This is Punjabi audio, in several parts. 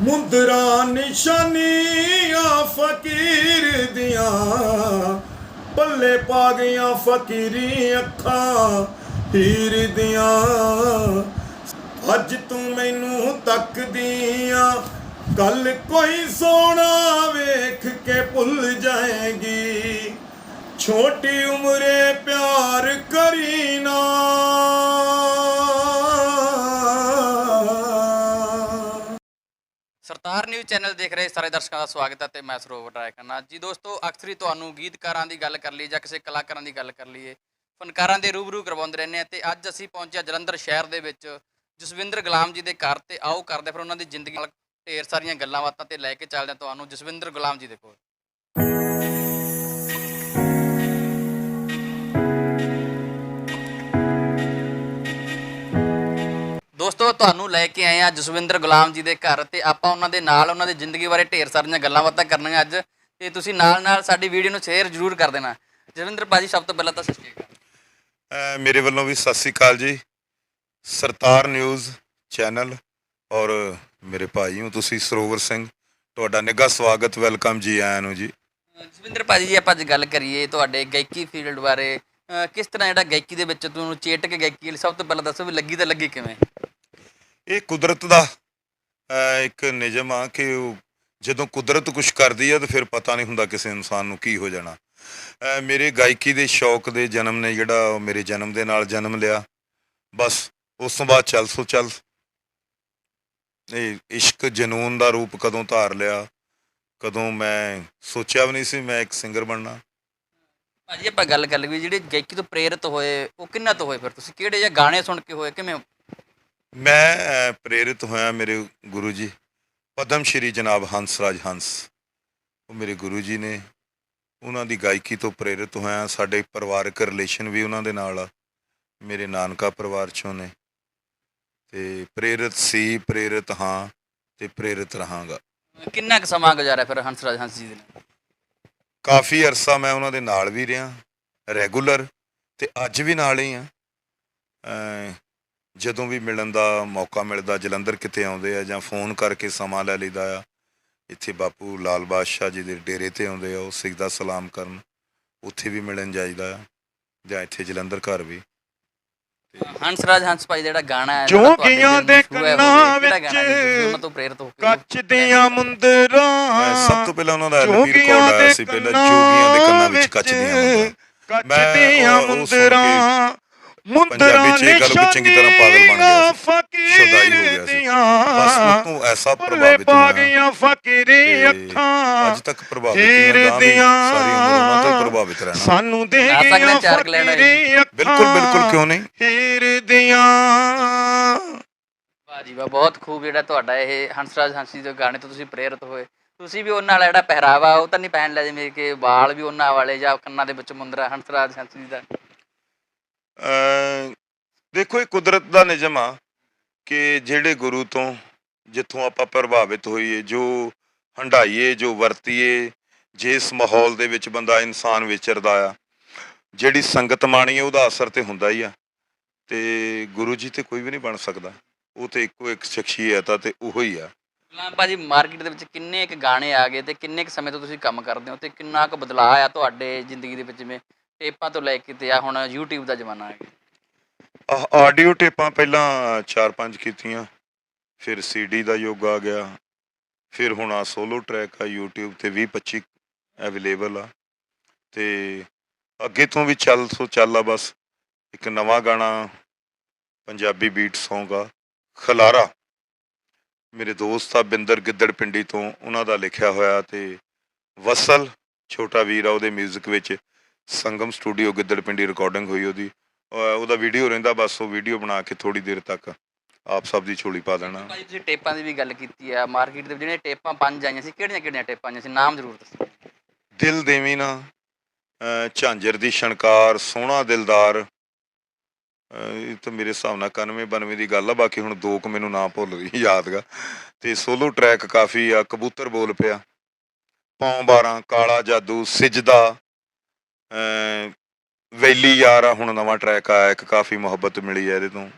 ਮੁੰਦਰਾ ਨਿਸ਼ਾਨੀਆਂ ਫਕੀਰ ਦੀਆਂ, ਪੱਲੇ ਪਾ ਗਈਆਂ ਫਕੀਰੀ ਅੱਖਾਂ ਹੀਰ ਦੀਆਂ। ਅੱਜ ਤੂੰ ਮੈਨੂੰ ਤੱਕਦੀਆਂ, ਕੱਲ ਕੋਈ ਸੋਹਣਾ ਵੇਖ ਕੇ ਭੁੱਲ ਜਾਏਗੀ। ਛੋਟੀ ਉਮਰੇ ਪਿਆਰ ਕਰੀ ਨਾ। ਸਰਦਾਰ ਚੈਨਲ ਦੇਖ ਰਹੇ ਸਾਰੇ ਦਰਸ਼ਕਾਂ ਦਾ ਸਵਾਗਤ ਹੈ ਤੇ ਮੈਂ ਸਰੋਵਰ ਰਾਏ ਕਰਨਾ ਜੀ ਦੋਸਤੋ, ਅਕਸਰ ਹੀ ਤੁਹਾਨੂੰ ਗੀਤਕਾਰਾਂ ਦੀ ਗੱਲ ਕਰ ਲਈ ਜਾਂ ਕਿਸੇ ਕਲਾਕਾਰਾਂ ਦੀ ਗੱਲ ਕਰ ਲਈਏ, ਫਨਕਾਰਾਂ ਦੇ ਰੂਬਰੂ ਕਰਵਾਉਂਦੇ ਰਹਿੰਦੇ ਆ ਤੇ ਅੱਜ ਅਸੀਂ ਪਹੁੰਚਿਆ ਜਲੰਧਰ ਸ਼ਹਿਰ ਦੇ ਵਿੱਚ। ਜਸਵਿੰਦਰ ਗੁਲਾਮ ਜੀ ਦੇ ਘਰ ਤੇ ਆਓ ਕਰਦੇ ਫਿਰ ਉਹਨਾਂ ਦੀ ਜ਼ਿੰਦਗੀ ਨਾਲ ਢੇਰ ਸਾਰੀਆਂ ਗੱਲਾਂ ਬਾਤਾਂ ਤੇ ਲੈ ਕੇ ਚੱਲਦੇ ਹਾਂ ਤੁਹਾਨੂੰ। ਜਸਵਿੰਦਰ ਗੁਲਾਮ ਜੀ ਦੇ ਕੋਲ। ਦੋਸਤੋ ਤੁਹਾਨੂੰ ਲੈ ਕੇ ਆਏ ਆ ਜਸਵਿੰਦਰ ਗੁਲਾਮ ਜੀ ਦੇ ਘਰ ਤੇ ਆਪਾਂ ਉਹਨਾਂ ਦੇ ਨਾਲ ਉਹਨਾਂ ਦੀ ਜ਼ਿੰਦਗੀ ਬਾਰੇ ਢੇਰ ਸਾਰੀਆਂ ਗੱਲਾਂ ਬਾਤਾਂ ਕਰਨੀਆਂ ਅੱਜ ਤੇ ਤੁਸੀਂ ਨਾਲ ਨਾਲ ਸਾਡੀ ਵੀਡੀਓ ਨੂੰ ਸ਼ੇਅਰ ਜ਼ਰੂਰ ਕਰ ਦੇਣਾ। ਜਸਵਿੰਦਰ ਭਾਜੀ ਸਭ ਤੋਂ ਪਹਿਲਾਂ ਤਾਂ ਸਤਿ ਸ਼੍ਰੀ ਅਕਾਲ। ਅਹ ਮੇਰੇ ਵੱਲੋਂ ਵੀ ਸਤਿ ਸ੍ਰੀ ਅਕਾਲ ਜੀ। ਸਰਤਾਰ ਨਿਊਜ਼ ਚੈਨਲ ਔਰ ਮੇਰੇ ਭਾਈ ਹੋ ਤੁਸੀਂ ਸਰੋਵਰ ਸਿੰਘ। ਤੁਹਾਡਾ ਨਿੱਘਾ ਸਵਾਗਤ ਵੈਲਕਮ ਜੀ ਆਇਆਂ ਨੂੰ ਜੀ। ਜਸਵਿੰਦਰ ਭਾਜੀ ਜੀ ਆਪਾਂ ਅੱਜ ਗੱਲ ਕਰੀਏ ਤੁਹਾਡੇ ਗਾਇਕੀ ਫੀਲਡ ਬਾਰੇ ਕਿਸ ਤਰ੍ਹਾਂ ਜਿਹੜਾ ਗਾਇਕੀ ਦੇ ਵਿੱਚ ਤੁਹਾਨੂੰ ਚੇਟਕ ਗਾਇਕੀ ਸਭ ਤੋਂ ਪਹਿਲਾਂ ਦੱਸੋ ਵੀ ਲੱਗੀ ਤਾਂ ਲੱਗੀ ਕਿਵੇਂ? ਇਹ ਕੁਦਰਤ ਦਾ ਇੱਕ ਨਿਯਮ ਆ ਕਿ ਉਹ ਜਦੋਂ ਕੁਦਰਤ ਕੁਝ ਕਰਦੀ ਆ ਤਾਂ ਫਿਰ ਪਤਾ ਨਹੀਂ ਹੁੰਦਾ ਕਿਸੇ ਇਨਸਾਨ ਨੂੰ ਕੀ ਹੋ ਜਾਣਾ। ਮੇਰੇ ਗਾਇਕੀ ਦੇ ਸ਼ੌਕ ਦੇ ਜਨਮ ਨੇ ਜਿਹੜਾ ਉਹ ਮੇਰੇ ਜਨਮ ਦੇ ਨਾਲ ਜਨਮ ਲਿਆ। ਬਸ, ਉਸ ਤੋਂ ਬਾਅਦ ਚੱਲ ਸੋ ਚੱਲ। ਇਹ ਇਸ਼ਕ ਜਨੂਨ ਦਾ ਰੂਪ ਕਦੋਂ ਧਾਰ ਲਿਆ? ਕਦੋਂ ਮੈਂ ਸੋਚਿਆ ਵੀ ਨਹੀਂ ਸੀ ਮੈਂ ਇੱਕ ਸਿੰਗਰ ਬਣਨਾ। ਭਾਜੀ ਆਪਾਂ ਗੱਲ ਕਰ ਲਈਏ ਜਿਹੜੇ ਗਾਇਕੀ ਤੋਂ ਪ੍ਰੇਰਿਤ ਹੋਏ, ਉਹ ਕਿੰਨਾ ਤੋਂ ਹੋਏ ਫਿਰ? ਤੁਸੀਂ ਕਿਹੜੇ ਜਿਹੇ ਗਾਣੇ ਸੁਣ ਕੇ ਹੋਏ, ਕਿਵੇਂ ਮੈਂ ਪ੍ਰੇਰਿਤ ਹੋਇਆ ਮੇਰੇ ਗੁਰੂ ਜੀ ਪਦਮ ਸ਼੍ਰੀ ਜਨਾਬ ਹੰਸਰਾਜ ਹੰਸ। ਉਹ ਮੇਰੇ ਗੁਰੂ ਜੀ ਨੇ ਉਹਨਾਂ ਦੀ ਗਾਇਕੀ ਤੋਂ ਪ੍ਰੇਰਿਤ ਹੋਇਆ। ਸਾਡੇ ਪਰਿਵਾਰਕ ਰਿਲੇਸ਼ਨ ਵੀ ਉਹਨਾਂ ਦੇ ਨਾਲ ਆ। ਮੇਰੇ ਨਾਨਕਾ ਪਰਿਵਾਰ ਚੋਂ ਨੇ। ਤੇ ਪ੍ਰੇਰਿਤ ਸੀ ਪ੍ਰੇਰਿਤ ਹਾਂ ਤੇ ਪ੍ਰੇਰਿਤ ਰਹਾਂਗਾ। ਕਿੰਨਾ ਕੁ ਸਮਾਂ ਗੁਜ਼ਾਰਿਆ ਫਿਰ ਹੰਸਰਾਜ ਹੰਸ ਜੀ ਦੇ ਨਾਲ? ਕਾਫੀ ਅਰਸਾ ਮੈਂ ਉਹਨਾਂ ਦੇ ਨਾਲ ਵੀ ਰਿਹਾ ਰੈਗੂਲਰ ਤੇ ਅੱਜ ਵੀ ਨਾਲ ਹੀ ਆ। ਜਦੋਂ ਵੀ ਮਿਲਣ ਦਾ ਮੌਕਾ ਮਿਲਦਾ ਜਲੰਧਰ ਕਿਤੇ ਆਉਂਦੇ ਆ ਜਾਂ ਫੋਨ ਕਰਕੇ ਸਮਾਂ ਲੈ ਲਈਦਾ ਆ ਇੱਥੇ ਬਾਪੂ ਲਾਲ ਬਾਦਸ਼ਾਹ ਜੀ ਦੇ ਡੇਰੇ ਤੇ ਆਉਂਦੇ ਆ ਉਹ ਸਿੱਖਦਾ ਸਲਾਮ ਕਰਨ ਉੱਥੇ ਵੀ ਮਿਲਣ ਜਾਈਦਾ ਆ ਜਾਂ ਇੱਥੇ ਜਲੰਧਰ ਘਰ ਵੀ। ਹੰਸਰਾਜ ਹੰਸ ਭਾਈ ਦਾ ਜਿਹੜਾ ਗਾਣਾ ਹੈ ਜੋ ਗੀਆਂ ਦੇ ਕੰਨਾਂ ਵਿੱਚ ਉਹਨਾਂ ਤੋਂ ਪ੍ਰੇਰਿਤ ਹੋ ਕੇ ਕੱਚ ਦੀਆਂ ਮੁੰਦਰਾਂ। ਸਭ ਤੋਂ ਪਹਿਲਾਂ ਉਹਨਾਂ ਦਾ ਰਿਕਾਰਡ ਆਇਆ ਸੀ ਪਹਿਲਾਂ ਜੋਗੀਆਂ ਦੇ ਕੰਨਾਂ ਵਿੱਚ ਕੱਚ ਦੀਆਂ ਮੁੰਦਰਾਂ। ਕੱਚ ਦੀਆਂ ਮੁੰਦਰਾਂ। ਮੁੰਦਰਾਂ ਪੰਜਾਬੀ 'ਚ ਇਹ ਗੱਲ ਵੀ ਚੰਗੀ ਤਰ੍ਹਾਂ ਪਾਗਲ ਬਣ ਗਿਆ ਸੀ। ਫਕੀਰ ਸੀ। ਬਸ ਉਹ ਤੋਂ ਐਸਾ ਪ੍ਰਭਾਵਿਤ ਪਾ ਗਈਆਂ ਫਕੀਰੀ ਅੱਖਾਂ। ਅੱਜ ਤੱਕ ਪ੍ਰਭਾਵਿਤ ਵੀ ਦੀਆਂ ਸਾਰੀ ਉਮਰ ਉਹਨਾਂ ਤੋਂ ਪ੍ਰਭਾਵਿਤ ਰਹਿਣਾ। ਸਾਨੂੰ ਦੇ ਗਈਆਂ ਫਕੀਰੀ ਅੱਖਾਂ। ਬਿਲਕੁਲ ਬਿਲਕੁਲ ਕਿਉਂ ਨਹੀਂ? ਹੀਰ ਦੀਆਂ। ਵਾਹ ਜੀ ਵਾਹ ਬਹੁਤ ਖੂਬ ਜਿਹੜਾ ਤੁਹਾਡਾ ਇਹ ਹੰਸਰਾਜ ਹੰਸੀ ਦੇ ਗਾਣੇ ਤੋਂ ਤੁਸੀਂ ਪ੍ਰੇਰਿਤ ਹੋਏ। ਤੁਸੀਂ ਵੀ ਉਹਨਾਂ ਵਾਲਾ ਜਿਹੜਾ ਪਹਿਰਾਵਾ ਉਹ ਤਾਂ ਨਹੀਂ ਪਹਿਨ ਲਿਆ ਜਿਵੇਂ ਕਿ ਵਾਲ ਵੀ ਉਹਨਾਂ ਵਾਲੇ ਜਾਂ ਕੰਨਾਂ ਦੇ ਵਿੱਚ ਮੁੰਦਰਾ ਹੰਸਰਾਜ ਹੰਸੀ ਦਾ। ਦੇਖੋ, ਇਹ ਕੁਦਰਤ ਦਾ ਨਿਯਮ ਆ ਕਿ ਜਿਹੜੇ ਗੁਰੂ ਤੋਂ ਜਿੱਥੋਂ ਆਪਾਂ ਪ੍ਰਭਾਵਿਤ ਹੋਈਏ, ਜੋ ਹੰਡਾਈਏ ਜੋ ਵਰਤੀਏ ਜਿਸ ਮਾਹੌਲ ਦੇ ਵਿੱਚ ਬੰਦਾ ਇਨਸਾਨ ਵਿਚਰਦਾ ਆ, ਜਿਹੜੀ ਸੰਗਤ ਮਾਣੀ ਉਹਦਾ ਅਸਰ ਤੇ ਹੁੰਦਾ ਹੀ ਆ। ਤੇ ਗੁਰੂ ਜੀ ਤੇ ਕੋਈ ਵੀ ਨਹੀਂ ਬਣ ਸਕਦਾ। ਉਹ ਤੇ ਇੱਕੋ ਇੱਕ ਸ਼ਖਸੀਅਤ ਆ ਤੇ ਉਹੋ ਹੀ ਆ। ਗੁਲਾਮ ਭਾਜੀ, ਮਾਰਕੀਟ ਦੇ ਵਿੱਚ ਕਿੰਨੇ ਕੁ ਗਾਣੇ ਆ ਗਏ ਤੇ ਕਿੰਨੇ ਕੁ ਸਮੇਂ ਤੋਂ ਤੁਸੀਂ ਕੰਮ ਕਰਦੇ ਹੋ ਤੇ ਕਿੰਨਾ ਕੁ ਬਦਲਾਅ ਆ ਤੁਹਾਡੇ ਜ਼ਿੰਦਗੀ ਦੇ ਵਿੱਚ ਜਿਵੇਂ ਟੇਪਾਂ ਤੋਂ ਲੈ ਕੇ ਤੇ ਆ ਹੁਣ YouTube ਦਾ ਜ਼ਮਾਨਾ ਹੈ ਆਹ ਆਡੀਓ ਟੇਪਾਂ ਪਹਿਲਾਂ 4-5 ਕੀਤੀਆਂ, ਫਿਰ ਸੀਡੀ ਦਾ ਯੁੱਗ ਆ ਗਿਆ, ਫਿਰ ਹੁਣ ਆ ਸੋਲੋ ਟਰੈਕ ਆ YouTube ਤੇ 20-25 ਅਵੇਲੇਬਲ ਆ ਤੇ ਅੱਗੇ ਤੋਂ ਵੀ ਚੱਲ ਸੋ ਚੱਲ ਆ ਬਸ, ਇੱਕ ਨਵਾਂ ਗਾਣਾ, ਪੰਜਾਬੀ ਬੀਟ Song ਆ, ਖਲਾਰਾ। ਮੇਰੇ ਦੋਸਤ ਆ ਬਿੰਦਰ ਗਿੱਦੜ ਪਿੰਡੀ ਤੋਂ, ਉਹਨਾਂ ਦਾ ਲਿਖਿਆ ਹੋਇਆ ਤੇ ਵਸਲ ਛੋਟਾ ਵੀਰ ਆ ਉਹਦੇ 뮤직 ਵਿੱਚ। ਸੰਗਮ ਸਟੂਡੀਓ ਗਿੱਦੜ ਪਿੰਡੀ ਰਿਕਾਰਡਿੰਗ ਹੋਈ ਉਹਦੀ। ਉਹਦਾ ਵੀਡੀਓ ਰਹਿੰਦਾ ਬਸ ਉਹ ਵੀਡੀਓ ਬਣਾ ਕੇ ਥੋੜੀ ਦੇਰ ਤੱਕ ਆਪ ਸਭ ਦੀ ਝੋਲੀ ਪਾ ਦੇਣਾ। ਤੁਸੀਂ ਟੇਪਾਂ ਦੀ ਵੀ ਗੱਲ ਕੀਤੀ ਆ ਮਾਰਕੀਟ ਦੇ ਜਿਹੜੀਆਂ ਟੇਪਾਂ ਪੰਜ ਆਈਆਂ ਸੀ ਕਿਹੜੀਆਂ ਕਿਹੜੀਆਂ ਟੇਪਾਂ ਆਈਆਂ ਸੀ ਨਾਮ ਜ਼ਰੂਰ ਦੱਸੋ। ਦਿਲ ਦੇਵੀ ਨਾ ਝਾਂਜਰ ਦੀ ਛਣਕਾਰ ਸੋਹਣਾ ਦਿਲਦਾਰ। ਇਹ ਤਾਂ ਮੇਰੇ ਹਿਸਾਬ ਨਾਲ 91 92 ਦੀ ਗੱਲ ਆ ਬਾਕੀ ਹੁਣ ਦੋ ਕੁ ਮੈਨੂੰ ਨਾ ਭੁੱਲ ਗਈ ਯਾਦਗਾ ਤੇ ਸੋਲੋ ਟਰੈਕ ਕਾਫੀ ਆ ਕਬੂਤਰ ਬੋਲ ਪਿਆ। ਪੌਂ 12 ਕਾਲਾ ਜਾਦੂ ਸਿਜਦਾ। ਵੈਲੀ ਯਾਰ ਆ ਹੁਣ ਨਵਾਂ ਟਰੈਕ ਆਇਆ ਇੱਕ ਕਾਫੀ ਮੁਹੱਬਤ ਮਿਲੀ ਹੈ ਇਹਦੇ ਤੋਂ।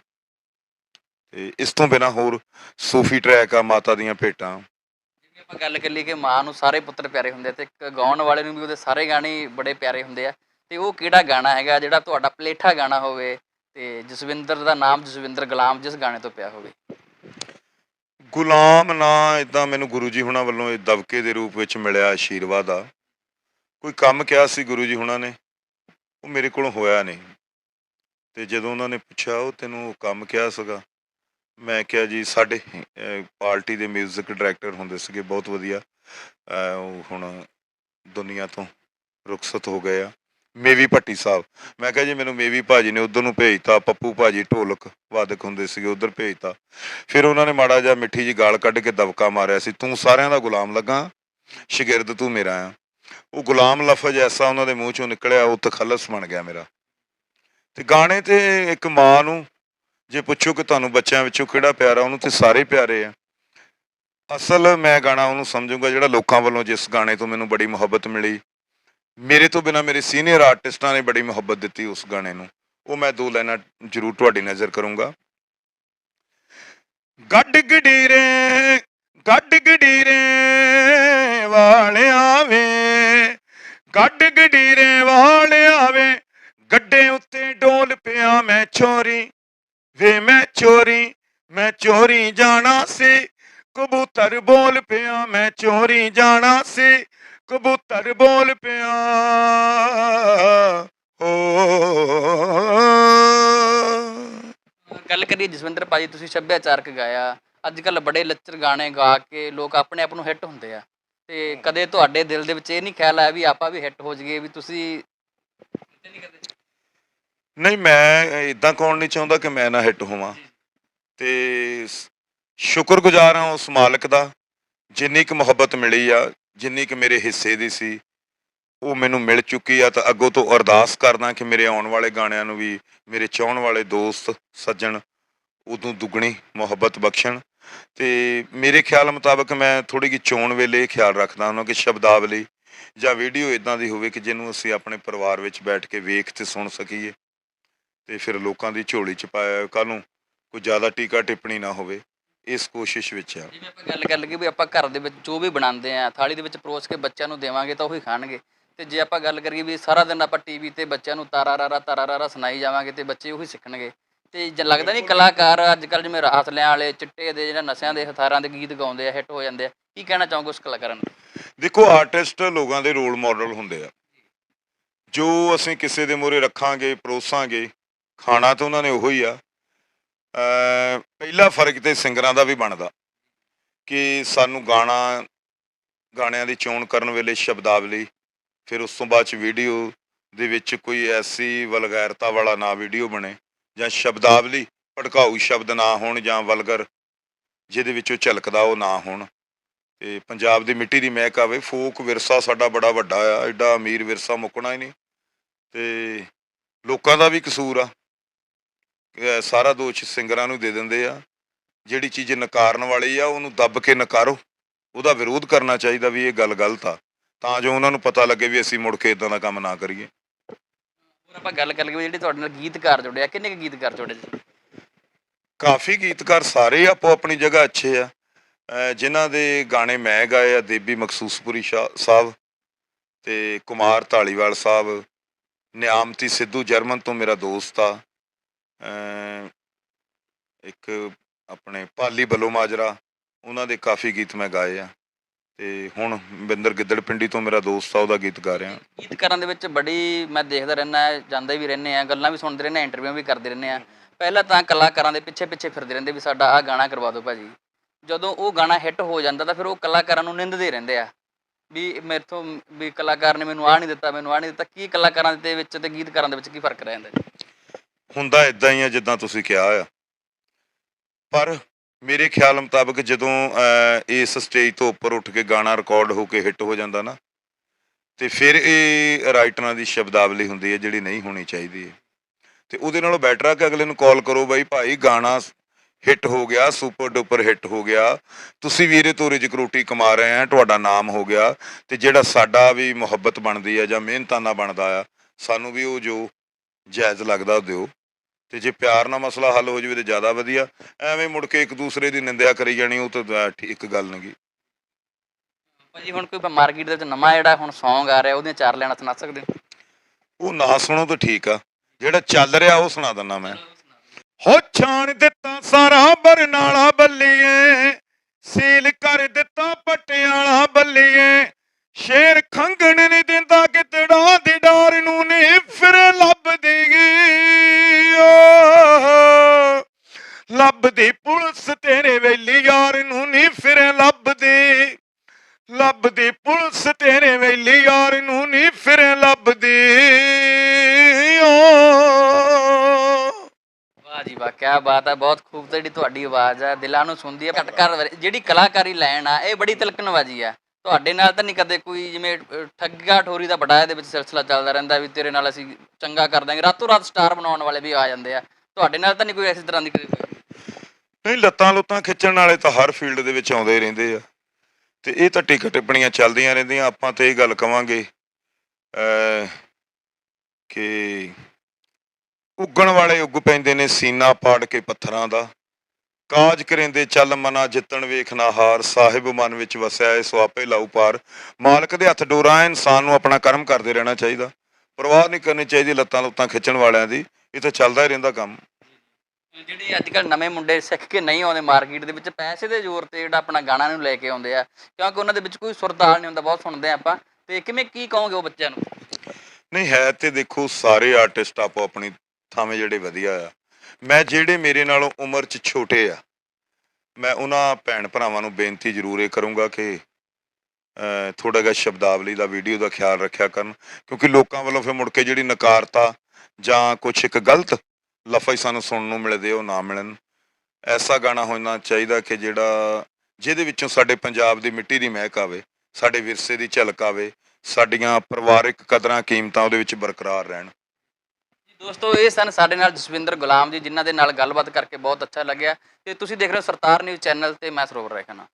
ਤੇ ਇਸ ਤੋਂ ਬਿਨਾ ਹੋਰ ਸੂਫੀ ਟਰੈਕ ਆ ਮਾਤਾ ਦੀਆਂ ਭੇਟਾਂ। ਆਪਾਂ ਗੱਲ ਕਰ ਲਈ ਕਿ ਮਾਂ ਨੂੰ ਸਾਰੇ ਪੁੱਤਰ ਪਿਆਰੇ ਹੁੰਦੇ ਤੇ ਇੱਕ ਗਾਉਣ ਵਾਲੇ ਨੂੰ ਵੀ ਉਹਦੇ ਸਾਰੇ ਗਾਣੇ ਬੜੇ ਪਿਆਰੇ ਹੁੰਦੇ ਆ। ਤੇ ਉਹ ਕਿਹੜਾ ਗਾਣਾ ਹੈਗਾ ਜਿਹੜਾ ਤੁਹਾਡਾ ਪਲੇਠਾ ਗਾਣਾ ਹੋਵੇ ਤੇ ਜਸਵਿੰਦਰ ਦਾ ਨਾਮ ਜਸਵਿੰਦਰ ਗੁਲਾਮ ਜਿਸ ਗਾਣੇ ਤੋਂ ਪਿਆ ਹੋਵੇ? ਗੁਲਾਮ ਨਾ ਇਦਾਂ ਮੈਨੂੰ ਗੁਰੂ ਜੀ ਹੁਣਾਂ ਵੱਲੋਂ ਇਹ ਦਬਕੇ ਦੇ ਰੂਪ ਵਿੱਚ ਮਿਲਿਆ ਆਸ਼ੀਰਵਾਦ ਆ। ਕੋਈ ਕੰਮ ਕਿਹਾ ਸੀ ਗੁਰੂ ਜੀ ਹੁਣਾਂ ਨੇ? ਉਹ ਮੇਰੇ ਕੋਲੋਂ ਹੋਇਆ ਨਹੀਂ। ਤੇ ਜਦੋਂ ਉਹਨਾਂ ਨੇ ਪੁੱਛਿਆ, ਉਹ ਤੈਨੂੰ ਉਹ ਕੰਮ ਕਿਹਾ ਸੀਗਾ? ਮੈਂ ਕਿਹਾ ਜੀ, ਸਾਡੇ ਪਾਰਟੀ ਦੇ 뮤직 ਡਾਇਰੈਕਟਰ ਹੁੰਦੇ ਸੀਗੇ, ਬਹੁਤ ਵਧੀਆ। ਉਹ ਹੁਣ ਦੁਨੀਆ ਤੋਂ ਰੁਖਸਤ ਹੋ ਗਏ ਆ। ਮੇਵੀ ਭੱਟੀ ਸਾਹਿਬ। ਮੈਂ ਕਿਹਾ ਜੀ, ਮੈਨੂੰ ਮੇਵੀ ਭਾਜੀ ਨੇ ਉਧਰ ਨੂੰ ਭੇਜਤਾ, ਪੱਪੂ ਭਾਜੀ ਢੋਲਕ ਵਾਦਕ ਹੁੰਦੇ ਸੀਗੇ, ਉਧਰ ਭੇਜਤਾ। ਫਿਰ ਉਹਨਾਂ ਨੇ ਮਾੜਾ ਜਿਹਾ ਮਿੱਠੀ ਜੀ ਗਾਲ ਕੱਢ ਕੇ ਦਬਕਾ ਮਾਰਿਆ ਸੀ, ਤੂੰ ਸਾਰਿਆਂ ਦਾ ਗੁਲਾਮ ਲੱਗਾ, ਸ਼ਾਗਿਰਦ ਤੂੰ ਮੇਰਾ ਆ। ਉਹ ਗੁਲਾਮ ਲਫ਼ਜ਼ ਐਸਾ ਉਹਨਾਂ ਦੇ ਮੂੰਹ ਚੋਂ ਨਿਕਲਿਆ, ਉਹ ਤਖੱਲਸ ਬਣ ਗਿਆ ਮੇਰਾ। ਤੇ ਗਾਣੇ ਤੇ ਇੱਕ ਮਾਂ ਨੂੰ ਜੇ ਪੁੱਛੋ ਕਿ ਤੁਹਾਨੂੰ ਬੱਚਿਆਂ ਵਿੱਚੋਂ ਕਿਹੜਾ ਪਿਆਰਾ ਉਹਨੂੰ ਤੇ ਸਾਰੇ ਪਿਆਰੇ ਆ। ਅਸਲ ਮੈਂ ਗਾਣਾ ਉਹਨੂੰ ਸਮਝੂੰਗਾ ਜਿਹੜਾ ਲੋਕਾਂ ਵੱਲੋਂ ਜਿਸ ਗਾਣੇ ਤੋਂ ਮੈਨੂੰ ਬੜੀ ਮੁਹੱਬਤ ਮਿਲੀ। ਮੇਰੇ ਤੋਂ ਬਿਨਾ ਮੇਰੇ ਸੀਨੀਅਰ ਆਰਟਿਸਟਾਂ ਨੇ ਬੜੀ ਮੁਹੱਬਤ ਦਿੱਤੀ ਉਸ ਗਾਣੇ ਨੂੰ। ਉਹ ਮੈਂ ਦੋ ਲਾਈਨਾਂ ਜ਼ਰੂਰ ਤੁਹਾਡੀ ਨਜ਼ਰ ਕਰੂੰਗਾ। ਗੱਡ ਗਡੀਰੇ ਗੱਡ ਗਡੀਰੇ ਵਾਲਿਆ ਵੇ ਗੱਡ ਗਡੀਰੇ ਵਾਲਿਆ ਵੇ। ਗੱਡੇ ਉੱਤੇ ਡੋਲ ਪਿਆ ਮੈਂ ਚੋਰੀ, ਵੇ ਮੈਂ ਚੋਰੀ ਮੈਂ ਚੋਰੀ ਜਾਣਾ ਸੀ। ਕਬੂਤਰ ਬੋਲ ਪਿਆ ਮੈਂ ਚੋਰੀ ਜਾਣਾ ਸੀ। ਕਬੂਤਰ ਬੋਲ ਪਿਆ, ਓ। ਗੱਲ ਕਰੀਏ ਜਸਵਿੰਦਰ ਭਾਜੀ, ਤੁਸੀਂ ਸੱਭਿਆਚਾਰਕ ਗਾਇਆ। ਅੱਜ ਕੱਲ ਬੜੇ ਲੱਚਰ ਗਾਣੇ ਗਾ ਕੇ ਲੋਕ ਆਪਣੇ ਆਪ ਨੂੰ ਹਿੱਟ ਹੁੰਦੇ ਆ। ਤੇ ਕਦੇ ਤੁਹਾਡੇ ਦਿਲ ਦੇ ਵਿੱਚ ਇਹ ਨਹੀਂ ਖਿਆਲ ਆਇਆ ਵੀ ਆਪਾਂ ਵੀ ਹਿੱਟ ਹੋ ਜਾਈਏ ਵੀ ਤੁਸੀਂ ਨਹੀਂ ਮੈਂ ਇਦਾਂ ਕੌਣ ਨਹੀਂ ਚਾਹੁੰਦਾ ਕਿ ਮੈਂ ਨਾ ਹਿੱਟ ਹੋਵਾਂ। ਤੇ ਸ਼ੁਕਰਗੁਜ਼ਾਰ ਹਾਂ ਉਸ ਮਾਲਕ ਦਾ ਜਿੰਨੀ ਕੁ ਮੁਹੱਬਤ ਮਿਲੀ ਆ ਜਿੰਨੀ ਕੁ ਮੇਰੇ ਹਿੱਸੇ ਦੀ ਸੀ ਉਹ ਮੈਨੂੰ ਮਿਲ ਚੁੱਕੀ ਆ ਤਾਂ ਅੱਗੋਂ ਤੋਂ ਅਰਦਾਸ ਕਰਦਾ ਕਿ ਮੇਰੇ ਆਉਣ ਵਾਲੇ ਗਾਣਿਆਂ ਨੂੰ ਵੀ ਮੇਰੇ ਚਾਹਣ ਵਾਲੇ ਦੋਸਤ ਸੱਜਣ ਉਦੋਂ ਦੁੱਗਣੀ ਮੁਹੱਬਤ ਬਖਸ਼ਣ। ਤੇ ਮੇਰੇ ਖਿਆਲ ਮੁਤਾਬਕ ਮੈਂ ਥੋੜੀ ਜਿਹੀ ਚੋਣ ਵੇਲੇ ਇਹ ਖਿਆਲ ਰੱਖਦਾ ਹਾਂ ਕਿ ਸ਼ਬਦਾਵਲੀ ਜਾਂ ਵੀਡੀਓ ਇਦਾਂ ਦੀ ਹੋਵੇ ਕਿ ਜਿਹਨੂੰ ਅਸੀਂ ਆਪਣੇ ਪਰਿਵਾਰ ਵਿੱਚ ਬੈਠ ਕੇ ਵੇਖ ਤੇ ਸੁਣ ਸਕੀਏ ਤੇ ਫਿਰ ਲੋਕਾਂ ਦੀ ਝੋਲੀ ਚ ਪਾਇਆ ਕੱਲ ਨੂੰ ਕੋਈ ਜ਼ਿਆਦਾ ਟੀਕਾ ਟਿੱਪਣੀ ਨਾ ਹੋਵੇ, ਇਸ ਕੋਸ਼ਿਸ਼ ਵਿੱਚ ਆ। ਜਿਵੇਂ ਆਪਾਂ ਗੱਲ ਕਰ ਲਈਏ ਵੀ ਆਪਾਂ ਘਰ ਦੇ ਵਿੱਚ ਜੋ ਵੀ ਬਣਾਉਂਦੇ ਆ, ਥਾਲੀ ਦੇ ਵਿੱਚ ਪਰੋਸ ਕੇ ਬੱਚਿਆਂ ਨੂੰ ਦੇਵਾਂਗੇ ਤਾਂ ਉਹੀ ਖਾਣਗੇ। ਤੇ ਜੇ ਆਪਾਂ ਗੱਲ ਕਰੀਏ ਵੀ ਸਾਰਾ ਦਿਨ ਆਪਾਂ ਟੀਵੀ ਤੇ ਬੱਚਿਆਂ ਨੂੰ ਤਾਰਾ ਰਾਰਾ ਤਾਰਾ ਰਾਰਾ ਸੁਣਾਈ ਜਾਵਾਂਗੇ ਤੇ ਬੱਚੇ ਉਹੀ ਸਿੱਖਣਗੇ। ਤੇ ਜੇ ਲੱਗਦਾ ਨਹੀਂ ਕਲਾਕਾਰ ਅੱਜ ਕੱਲ ਜਿਵੇਂ ਰਾਹਤ ਵਾਲੇ ਚਿੱਟੇ ਦੇ ਜਿਹੜਾ ਨਸ਼ਿਆਂ ਦੇ ਹਥਾਰਾਂ ਦੇ ਗੀਤ ਗਾਉਂਦੇ ਆ ਹਿੱਟ ਹੋ ਜਾਂਦੇ ਆ। ਕੀ ਕਹਿਣਾ ਚਾਹੋਗੇ ਉਸ ਕਲਾਕਾਰਾਂ ਨੂੰ? ਦੇਖੋ ਆਰਟਿਸਟ ਲੋਕਾਂ ਦੇ ਰੋਲ ਮਾਡਲ ਹੁੰਦੇ ਆ। ਜੋ ਅਸੀਂ ਕਿਸੇ ਦੇ ਮੂਹਰੇ ਰੱਖਾਂਗੇ, ਪਰੋਸਾਂਗੇ, ਖਾਣਾ ਤਾਂ ਉਹਨਾਂ ਨੇ ਉਹੀ ਆ। ਪਹਿਲਾ ਫ਼ਰਕ ਤੇ ਸਿੰਗਰਾਂ ਦਾ ਵੀ ਬਣਦਾ ਕਿ ਸਾਨੂੰ ਗਾਣਾ, ਗਾਣਿਆਂ ਦੀ ਚੋਣ ਕਰਨ ਵੇਲੇ, ਸ਼ਬਦਾਵਲੀ, ਫਿਰ ਉਸ ਤੋਂ ਬਾਅਦ ਚ ਵੀਡੀਓ ਦੇ ਵਿੱਚ ਕੋਈ ਐਸੀ ਵਲਗੈਰਤਾ ਵਾਲਾ ਨਾ ਵੀਡੀਓ ਬਣੇ। ਜਾਂ ਸ਼ਬਦਾਵਲੀ, ਭੜਕਾਊ ਸ਼ਬਦ ਨਾ ਹੋਣ ਜਾਂ ਵਲਗਰ, ਜਿਹਦੇ ਵਿੱਚੋਂ ਝਲਕਦਾ ਉਹ ਨਾ ਹੋਣ। ਤੇ ਪੰਜਾਬ ਦੀ ਮਿੱਟੀ ਦੀ ਮਹਿਕ ਆਵੇ, ਫੋਕ ਵਿਰਸਾ ਸਾਡਾ ਬੜਾ ਵੱਡਾ ਆ, ਐਡਾ ਅਮੀਰ ਵਿਰਸਾ ਮੁੱਕਣਾ ਹੀ ਨਹੀਂ। ਤੇ ਲੋਕਾਂ ਦਾ ਵੀ ਕਸੂਰ ਆ। ਸਾਰਾ ਦੋਸ਼ ਸਿੰਗਰਾਂ ਨੂੰ ਦੇ ਦਿੰਦੇ ਆ। ਜਿਹੜੀ ਚੀਜ਼ ਨਕਾਰਨ ਵਾਲੀ ਆ, ਉਹਨੂੰ ਦੱਬ ਕੇ ਨਕਾਰੋ। ਉਹਦਾ ਵਿਰੋਧ ਕਰਨਾ ਚਾਹੀਦਾ ਵੀ ਇਹ ਗੱਲ ਗਲਤ ਆ। ਤਾਂ ਜੋ ਉਹਨਾਂ ਨੂੰ ਪਤਾ ਲੱਗੇ ਵੀ ਅਸੀਂ ਮੁੜ ਕੇ ਇਦਾਂ ਦਾ ਕੰਮ ਨਾ ਕਰੀਏ। ਹੋਰ ਆਪਾਂ ਗੱਲ ਕਰ ਲਈਏ ਜਿਹੜੇ ਤੁਹਾਡੇ ਨਾਲ ਗੀਤਕਾਰ ਜੁੜਿਆ ਕਿੰਨੇ ਕੁ ਗੀਤਕਾਰ ਜੁੜੇ ਜੀ? ਕਾਫੀ ਗੀਤਕਾਰ ਸਾਰੇ ਆਪੋ ਆਪਣੀ ਜਗ੍ਹਾ ਅੱਛੇ ਆ। ਅਹ ਜਿਨ੍ਹਾਂ ਦੇ ਗਾਣੇ ਮੈਂ ਗਾਏ ਆ, ਦੇਬੀ ਮਖਸੂਸਪੁਰੀ ਸ਼ਾ- ਸਾਹਿਬ ਤੇ ਕੁਮਾਰ ਢਾਲੀਵਾਲ ਸਾਹਿਬ, ਨਿਆਮਤੀ ਸਿੱਧੂ ਜਰਮਨ ਤੋਂ ਮੇਰਾ ਦੋਸਤ ਆ। ਅਹ ਇੱਕ ਆਪਣੇ ਪਾਲੀ ਬਲੋ ਮਾਜਰਾ, ਉਹਨਾਂ ਦੇ ਕਾਫੀ ਗੀਤ ਮੈਂ ਗਾਏ ਆ। ਤੇ ਹੁਣ ਬਿੰਦਰ ਗਿੱਦੜ ਪਿੰਡੀ ਤੋਂ ਮੇਰਾ ਦੋਸਤ ਆ ਉਹਦਾ ਗੀਤ ਗਾ ਰਿਹਾ। ਗੀਤਕਾਰਾਂ ਦੇ ਵਿੱਚ ਬੜੀ ਮੈਂ ਦੇਖਦਾ ਰਹਿਣਾ ਜਾਂਦੇ ਵੀ ਰਹਿੰਦੇ ਆ ਗੱਲਾਂ ਵੀ ਸੁਣਦੇ ਰਹਿੰਦੇ ਆ ਇੰਟਰਵਿਊ ਵੀ ਕਰਦੇ ਰਹਿੰਦੇ ਆ ਪਹਿਲਾਂ ਤਾਂ ਕਲਾਕਾਰਾਂ ਦੇ ਪਿੱਛੇ ਪਿੱਛੇ ਫਿਰਦੇ ਰਹਿੰਦੇ ਵੀ ਸਾਡਾ ਆਹ ਗਾਣਾ ਕਰਵਾ ਦਿਓ ਭਾਜੀ। ਜਦੋਂ ਉਹ ਗਾਣਾ ਹਿੱਟ ਹੋ ਜਾਂਦਾ ਤਾਂ ਫਿਰ ਉਹ ਕਲਾਕਾਰਾਂ ਨੂੰ ਨਿੰਦਦੇ ਰਹਿੰਦੇ ਆ। ਵੀ ਮੇਰੇ ਤੋਂ ਵੀ ਕਲਾਕਾਰ ਨੇ ਮੈਨੂੰ ਆਹ ਨਹੀਂ ਦਿੱਤਾ ਮੈਨੂੰ ਆਹ ਨਹੀਂ ਦਿੱਤਾ ਕੀ ਕਲਾਕਾਰਾਂ ਦੇ ਵਿੱਚ ਤੇ ਗੀਤਕਾਰਾਂ ਦੇ ਵਿੱਚ ਕੀ ਫ਼ਰਕ ਰਹਿ ਜਾਂਦਾ ਹੁੰਦਾ ਇਦਾਂ ਹੀ ਆ ਜਿੱਦਾਂ ਤੁਸੀਂ ਕਿਹਾ ਆ। ਪਰ ਮੇਰੇ ਖਿਆਲ ਮੁਤਾਬਕ ਜਦੋਂ ਇਸ ਸਟੇਜ ਤੋਂ ਉੱਪਰ ਉੱਠ ਕੇ ਗਾਣਾ ਰਿਕਾਰਡ ਹੋ ਕੇ ਹਿੱਟ ਹੋ ਜਾਂਦਾ ਨਾ, ਤੇ ਫਿਰ ਇਹ ਰਾਈਟਰਾਂ ਦੀ ਸ਼ਬਦਾਵਲੀ ਹੁੰਦੀ ਹੈ ਜਿਹੜੀ ਨਹੀਂ ਹੋਣੀ ਚਾਹੀਦੀ ਹੈ। ਤੇ ਉਹਦੇ ਨਾਲੋਂ ਬੈਟਰ ਆ ਕਿ ਅਗਲੇ ਨੂੰ ਕਾਲ ਕਰੋ ਬਾਈ ਭਾਈ ਗਾਣਾ ਹਿੱਟ ਹੋ ਗਿਆ ਸੁਪਰ ਡੁਪਰ ਹਿੱਟ ਹੋ ਗਿਆ, ਤੁਸੀਂ ਵੀਰੇ ਤੋਰੇ ਚ ਰੋਟੀ ਕਮਾ ਰਹੇ ਆ, ਤੁਹਾਡਾ ਨਾਮ ਹੋ ਗਿਆ, ਤੇ ਜਿਹੜਾ ਸਾਡਾ ਵੀ ਮੁਹੱਬਤ ਬਣਦੀ ਆ ਜਾਂ ਮਿਹਨਤਾਂ ਨਾਲ ਬਣਦਾ ਆ, ਸਾਨੂੰ ਵੀ ਉਹ ਜੋ ਜਾਇਜ਼ ਲੱਗਦਾ ਉਹ ਦਿਓ। ਤੇ ਜੇ ਪਿਆਰ ਨਾਲ ਮਸਲਾ ਹੱਲ ਹੋ ਜਾਵੇ ਤੇ ਜ਼ਿਆਦਾ ਵਧੀਆ। ਐਵੇਂ ਮੁੜ ਕੇ ਇੱਕ ਦੂਸਰੇ ਦੀ ਨਿੰਦਿਆ ਕਰੀ ਜਾਣੀ ਉਹ ਤਾਂ ਠੀਕ ਗੱਲ ਨਹੀਂ ਭਾਜੀ ਹੁਣ ਕੋਈ ਮਾਰਕੀਟ ਦੇ ਵਿੱਚ ਨਵਾਂ ਜਿਹੜਾ ਹੁਣ Song ਆ ਰਿਹਾ ਉਹਦੀਆਂ ਚਾਰ ਲੈਣਾ ਸੁਣਾ ਸਕਦੇ ਉਹ ਨਾ ਸੁਣੋ ਤਾਂ ਠੀਕ ਆ। ਜਿਹੜਾ ਚੱਲ ਰਿਹਾ ਉਹ ਸੁਣਾ ਦਿੰਦਾ ਮੈਂ। ਹੋ ਛਾਣ ਦਿੱਤਾ ਸਾਰਾ ਬਰਨਾਲਾ ਬੱਲੀਏ ਸੀਲ ਕਰ ਦਿੱਤਾ ਪਟਿਆਲਾ ਬੱਲੀਏ। ਸ਼ੇਰ ਖੰਗਣ ਨਹੀਂ ਦਿੰਦਾ ਕਿਤੜਾ ਦੀ ਡਾਰ ਨੂੰ ਨਹੀਂ ਫਿਰ ਲੱਭਦੀ ਲੱਭਦੀ ਪੁਲਿਸ ਤੇਰੇ ਵੇਲੀ ਯਾਰ ਨੂੰ ਨਹੀਂ ਫਿਰ ਲੱਭਦੀ। ਲੱਭਦੀ ਪੁਲਿਸ ਤੇਰੇ ਵੇਲੀ ਯਾਰ ਨੂੰ ਨਹੀਂ ਫਿਰ ਲੱਭਦੀ। ਓ ਵਾਹ ਜੀ ਵਾਹ ਕੀ ਬਾਤ ਹੈ ਬਹੁਤ ਖੂਬ ਜਿਹੜੀ ਤੁਹਾਡੀ ਆਵਾਜ਼ ਹੈ ਦਿਲਾਂ ਨੂੰ ਸੁਣਦੀ ਹੈ ਘਟਕਰ ਜਿਹੜੀ ਕਲਾਕਾਰੀ ਲੈਣ ਆ, ਇਹ ਬੜੀ ਤਿਲਕਣਵਾਜੀ ਆ। ਤੁਹਾਡੇ ਨਾਲ ਤਾਂ ਨਹੀਂ ਕਦੇ ਕੋਈ ਜਿਵੇਂ ਠੱਗਾ ਠੋਰੀ ਦਾ ਬਟਾਇਆ ਦੇ ਵਿੱਚ ਸਿਲਸਿਲਾ ਚੱਲਦਾ ਰਹਿੰਦਾ ਵੀ ਤੇਰੇ ਨਾਲ ਅਸੀਂ ਚੰਗਾ ਕਰ ਦਾਂਗੇ। ਰਾਤੋਂ ਰਾਤ ਸਟਾਰ ਬਣਾਉਣ ਵਾਲੇ ਵੀ ਆ ਜਾਂਦੇ ਆ। ਤੁਹਾਡੇ ਨਾਲ ਤਾਂ ਨਹੀਂ ਕੋਈ ਇਸੇ ਤਰ੍ਹਾਂ ਦੀ ਨਹੀਂ, ਲੱਤਾਂ ਲੁੱਤਾਂ ਖਿੱਚਣ ਵਾਲੇ ਤਾਂ ਹਰ ਫੀਲਡ ਦੇ ਵਿੱਚ ਆਉਂਦੇ ਰਹਿੰਦੇ ਆ। ਤੇ ਇਹ ਤਾਂ ਟਿਕਟ ਟਿੱਪਣੀਆਂ ਚੱਲਦੀਆਂ ਰਹਿੰਦੀਆਂ। ਆਪਾਂ ਤੇ ਇਹ ਗੱਲ ਕਵਾਂਗੇ ਅ ਕਿ ਉੱਗਣ ਵਾਲੇ ਉੱਗ ਪੈਂਦੇ ਨੇ ਸੀਨਾ ਪਾੜ ਕੇ ਪੱਥਰਾਂ ਦਾ। ਕਾਜ ਕਰਿੰਦੇ ਚੱਲ ਮਨਾ ਜਿੱਤਣ ਵੇਖਣਾ ਹਾਰ। ਸਾਹਿਬ ਮਨ ਵਿੱਚ ਵਸਿਆ ਏ ਸੋ ਆਪੇ ਲਾਉ ਪਾਰ। ਮਾਲਕ ਦੇ ਹੱਥ ਡੋਰਾ ਇਨਸਾਨ ਨੂੰ ਆਪਣਾ ਕਰਮ ਕਰਦੇ ਰਹਿਣਾ ਚਾਹੀਦਾ। ਪਰਵਾਹ ਨਹੀਂ ਕਰਨੀ ਚਾਹੀਦੀ ਲੱਤਾਂ ਲੁੱਤਾਂ ਖਿੱਚਣ ਵਾਲਿਆਂ ਦੀ। ਇਹ ਤਾਂ ਚੱਲਦਾ ਹੀ ਰਹਿੰਦਾ ਕੰਮ। ਜਿਹੜੇ ਅੱਜ ਕੱਲ ਨਵੇਂ ਮੁੰਡੇ ਸਿੱਖ ਕੇ ਨਹੀਂ ਆਉਂਦੇ ਮਾਰਕੀਟ ਦੇ ਵਿੱਚ ਪੈਸੇ ਦੇ ਜ਼ੋਰ ਤੇ ਜਿਹੜਾ ਆਪਣਾ ਗਾਣਾ ਨੂੰ ਲੈ ਕੇ ਆਉਂਦੇ ਆ ਕਿਉਂਕਿ ਉਹਨਾਂ ਦੇ ਵਿੱਚ ਕੋਈ ਸੁਰਤਾਲ ਨਹੀਂ ਹੁੰਦਾ ਬਹੁਤ ਸੁਣਦੇ ਆਪਾਂ। ਤੇ ਕਿਵੇਂ ਕੀ ਕਹੋਗੇ ਉਹ ਬੱਚਿਆਂ ਨੂੰ? ਨਹੀਂ ਹੈ ਤੇ ਦੇਖੋ ਸਾਰੇ ਆਰਟਿਸਟ ਆਪੋ ਆਪਣੀ ਥਾਵੇਂ ਜਿਹੜੇ ਵਧੀਆ ਆ। ਮੈਂ ਜਿਹੜੇ ਮੇਰੇ ਨਾਲੋਂ ਉਮਰ 'ਚ ਛੋਟੇ ਆ, ਮੈਂ ਉਹਨਾਂ ਭੈਣ ਭਰਾਵਾਂ ਨੂੰ ਬੇਨਤੀ ਜ਼ਰੂਰ ਇਹ ਕਰੂੰਗਾ ਕਿ ਥੋੜਾ ਜਿਹਾ ਸ਼ਬਦਾਵਲੀ ਦਾ ਵੀਡੀਓ ਦਾ ਖਿਆਲ ਰੱਖਿਆ ਕਰਨ, ਕਿਉਂਕਿ ਲੋਕਾਂ ਵੱਲੋਂ ਫਿਰ ਮੁੜ ਕੇ ਜਿਹੜੀ ਨਕਾਰਤਾ ਜਾਂ ਕੁਝ ਇੱਕ ਗਲਤ ਲਫ਼ਜ਼ ਸਾਨੂੰ ਸੁਣਨ ਨੂੰ ਮਿਲਦੇ, ਉਹ ਨਾ ਮਿਲਣ। ਐਸਾ ਗਾਣਾ ਹੋਣਾ ਚਾਹੀਦਾ ਕਿ ਜਿਹੜਾ, ਜਿਹਦੇ ਵਿੱਚੋਂ ਸਾਡੇ ਪੰਜਾਬ ਦੀ ਮਿੱਟੀ ਦੀ ਮਹਿਕ ਆਵੇ, ਸਾਡੇ ਵਿਰਸੇ ਦੀ ਝਲਕ ਆਵੇ, ਸਾਡੀਆਂ ਪਰਿਵਾਰਿਕ ਕਦਰਾਂ ਕੀਮਤਾਂ ਉਹਦੇ ਵਿੱਚ ਬਰਕਰਾਰ ਰਹਿਣ। ਦੋਸਤੋ, ਇਹ ਸਨ ਸਾਡੇ ਨਾਲ ਜਸਵਿੰਦਰ ਗੁਲਾਮ ਜੀ, ਜਿਨ੍ਹਾਂ ਦੇ ਨਾਲ ਗੱਲਬਾਤ ਕਰਕੇ ਬਹੁਤ ਅੱਛਾ ਲੱਗਿਆ। ਤੇ ਤੁਸੀਂ ਦੇਖ ਰਹੇ ਹੋ ਸਰਤਾਰ ਨਿਊਜ਼ ਚੈਨਲ ਤੇ ਮੈਂ ਸਰੋਵਰ ਰੇਖਨਾ